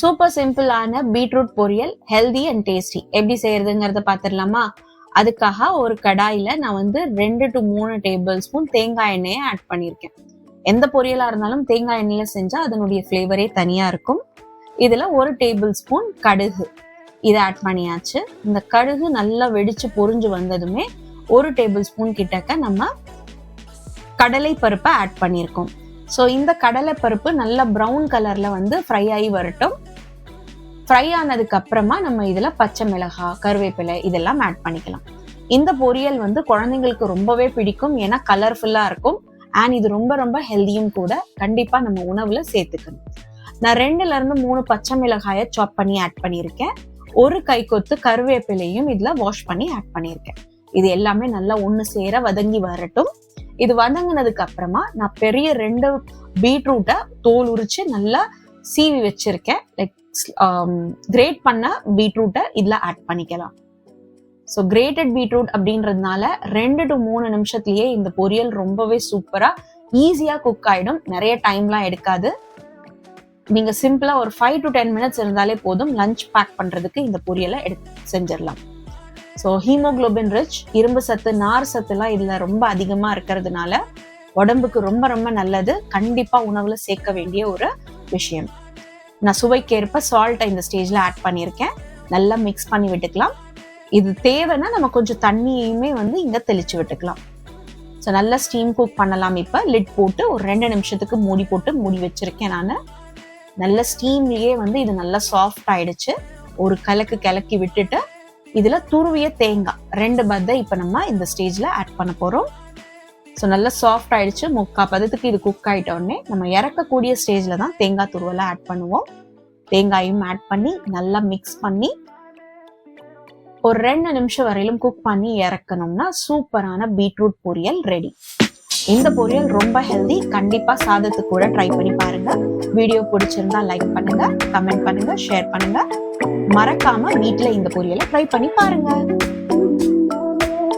Super சிம்பிளான beetroot பொரியல் healthy and tasty எப்படி செய்யறதுங்கிறத பார்த்துடலாமா அதுக்காக ஒரு கடாயில நான் வந்து ரெண்டு டு மூணு டேபிள் ஸ்பூன் தேங்காய் எண்ணெயை ஆட் பண்ணியிருக்கேன். எந்த பொரியலா இருந்தாலும் தேங்காய் எண்ணெயில செஞ்சா அதனுடைய ஃப்ளேவரே தனியா இருக்கும். இதுல ஒரு டேபிள் ஸ்பூன் கடுகு. இதை ஆட் பண்ணியாச்சு. இந்த கடுகு நல்லா வெடிச்சு பொரிஞ்சு வந்ததுமே ஒரு டேபிள் ஸ்பூன் கிட்டக்க நம்ம கடலை பருப்பை ஆட் பண்ணியிருக்கோம். ஸோ இந்த கடலைப்பருப்பு நல்லா ப்ரௌன் கலரில் வந்து ஃப்ரை ஆகி வரட்டும். ஃப்ரை ஆனதுக்கு அப்புறமா நம்ம இதில் பச்சை மிளகாய் கருவேப்பிலை இதெல்லாம் ஆட் பண்ணிக்கலாம். இந்த பொரியல் வந்து குழந்தைங்களுக்கு ரொம்பவே பிடிக்கும் ஏன்னா கலர்ஃபுல்லாக இருக்கும். அண்ட் இது ரொம்ப ரொம்ப ஹெல்தியும் கூட கண்டிப்பாக நம்ம உணவில் சேர்த்துக்கணும். நான் ரெண்டுலேருந்து மூணு பச்சை மிளகாயை சாப் பண்ணி ஆட் பண்ணியிருக்கேன். ஒரு கை கொத்து கருவேப்பிலையும் இதில் வாஷ் பண்ணி ஆட் பண்ணியிருக்கேன். இது எல்லாமே நல்லா ஒன்று சேர வதங்கி வரட்டும். இது வதங்கினதுக்கு அப்புறமா நான் பெரிய ரெண்டு பீட்ரூட்டை தோல் உரிச்சு நல்லா சீவி வச்சிருக்கேன். லைக் கிரேட் um, பண்ண பீட்ரூட்டை இதில் ஆட் பண்ணிக்கலாம். ஸோ கிரேட்டட் பீட்ரூட் அப்படின்றதுனால ரெண்டு டு மூணு நிமிஷத்துலயே இந்த பொரியல் ரொம்பவே சூப்பரா ஈஸியா குக் ஆயிடும். நிறைய டைம்லாம் எடுக்காது. நீங்க சிம்பிளா ஒரு ஃபைவ் டு டென் மினிட்ஸ் இருந்தாலே போதும். லஞ்ச் பேக் பண்றதுக்கு இந்த பொரியலை எடுத்து செஞ்சிடலாம். ஸோ ஹீமோகுளோபின் ரிச் இரும்பு சத்து நார் சத்துலாம் இதில் ரொம்ப அதிகமாக இருக்கிறதுனால உடம்புக்கு ரொம்ப ரொம்ப நல்லது. கண்டிப்பாக உணவில் சேர்க்க வேண்டிய ஒரு விஷயம். நான் சுவைக்கேற்ப சால்ட்டை இந்த ஸ்டேஜில் ஆட் பண்ணியிருக்கேன். நல்லா மிக்ஸ் பண்ணி விட்டுக்கலாம். இது தேவைன்னா நம்ம கொஞ்சம் தண்ணியுமே வந்து இங்கே தெளிச்சு விட்டுக்கலாம். ஸோ நல்லா ஸ்டீம் குக் பண்ணலாம் இப்போ. லிட் போட்டு ஒரு ரெண்டு நிமிஷத்துக்கு மூடி போட்டு மூடி வச்சுருக்கேன் நான். நல்ல ஸ்டீம்லேயே வந்து இது நல்லா சாஃப்ட் ஆயிடுச்சு. ஒரு கலக்கு கிளக்கி விட்டுட்டு இதுல துருவிய தேங்காய். ரெண்டு பத்தை இப்ப நம்ம இந்த ஸ்டேஜ்ல ஆட் பண்ண போறோம். ஸோ நல்லா சாஃப்ட் ஆயிடுச்சு. முக்கா பதத்துக்கு இது குக் ஆயிட்ட உடனே நம்ம இறக்கக்கூடிய ஸ்டேஜ்ல தான் தேங்காய் துருவலை ஆட் பண்ணுவோம். தேங்காயும் ஆட் பண்ணி நல்லா மிக்ஸ் பண்ணி ஒரு ரெண்டு நிமிஷம் வரையிலும் குக் பண்ணி இறக்கணும்னா சூப்பரான பீட்ரூட் பொரியல் ரெடி இந்த பொரியல் ரொம்ப ஹெல்தி கண்டிப்பா சாதத்துக்கு கூட ட்ரை பண்ணி பாருங்க. வீடியோ பிடிச்சிருந்தா லைக் பண்ணுங்க கமெண்ட் பண்ணுங்க ஷேர் பண்ணுங்க. மறக்காம வீட்ல இந்த பொரியலை ட்ரை பண்ணி பாருங்க.